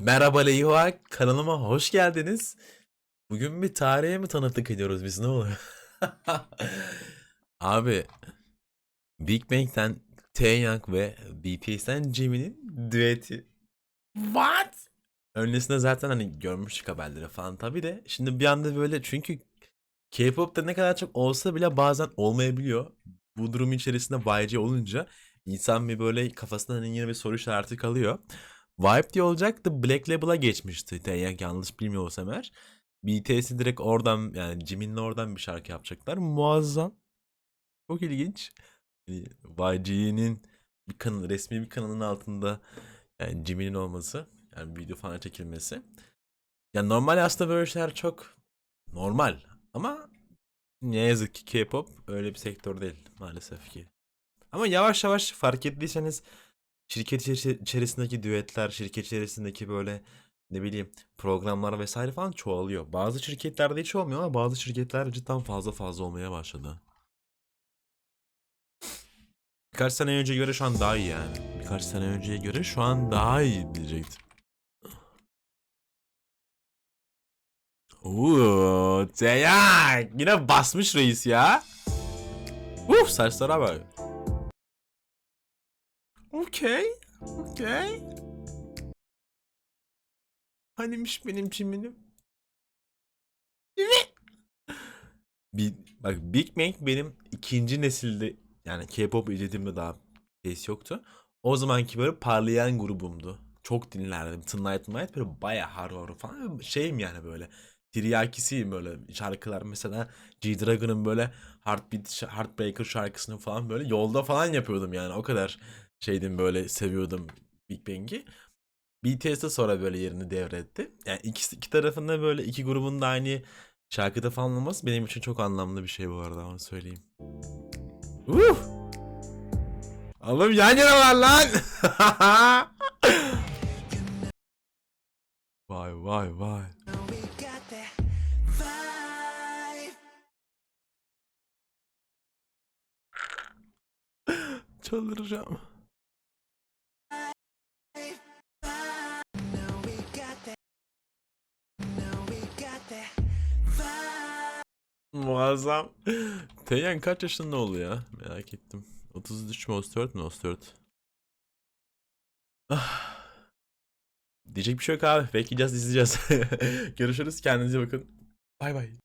Merhaba Leyva, kanalıma hoş geldiniz. Bugün bir tarihe mi tanıklık ediyoruz biz ne oluyor? Abi Big Bang'ten Taeyang ve BTS'ten Jimin'in düeti. What? Öncesinde zaten hani görmüştük haberleri falan tabi de şimdi bir anda böyle çünkü K-pop'ta ne kadar çok olsa bile bazen olmayabiliyor. Bu durum içerisinde YG olunca insan bir böyle kafasında hani yine bir soru işareti kalıyor. Vibe diye olacaktı. Black Label'a geçmişti. Taeyang yanlış bilmiyorsam eğer. BTS'i direkt oradan yani Jimin'le oradan bir şarkı yapacaklar. Muazzam. Çok ilginç. Yani YG'nin bir kanal, resmi bir kanalın altında yani Jimin'in olması. Yani video falan çekilmesi. Yani normal aslında böyle şeyler çok normal. Ama ne yazık ki K-pop öyle bir sektör değil maalesef ki. Ama yavaş yavaş fark ettiyseniz şirket içerisi- içerisindeki düetler, şirket içerisindeki böyle ne bileyim programlar vesaire falan çoğalıyor. Bazı şirketlerde hiç olmuyor ama bazı şirketler cidden fazla fazla olmaya başladı. Birkaç sene önceye göre şu an daha iyi yani. Birkaç sene önceye göre şu an daha iyi diyecektim. Uuu, Taeyang yine basmış reis ya. Uf saçlara bak. Okey. Okey. Hanimiş benim çiminim. Bir, bak Big Bang benim ikinci nesilde yani K-pop izlediğimde daha ses yoktu. O zamanki böyle parlayan grubumdu. Çok dinlerdim. Tonight Night böyle baya hardcore falan. Şeyim yani böyle. Tiryakisiyim böyle şarkılar mesela G-Dragon'ın böyle Heartbeat, Heartbreaker şarkısını falan böyle yolda falan yapıyordum yani o kadar şeydim böyle seviyordum Big Bang'i. BTS de sonra böyle yerini devretti. Yani ikisi, iki tarafında böyle iki grubun da aynı şarkıda falan olması benim için çok anlamlı bir şey bu arada onu söyleyeyim. Uh! Oğlum yan yana var lan. vay vay vay. Çıldıracağım. Muazzam. Teyyan kaç yaşında oluyor ya? Merak ettim. 33 mü 34 mü 34? Ah. Diyecek bir şey yok abi. Bekleyeceğiz izleyeceğiz. Görüşürüz. Kendinize bakın. Bay bay.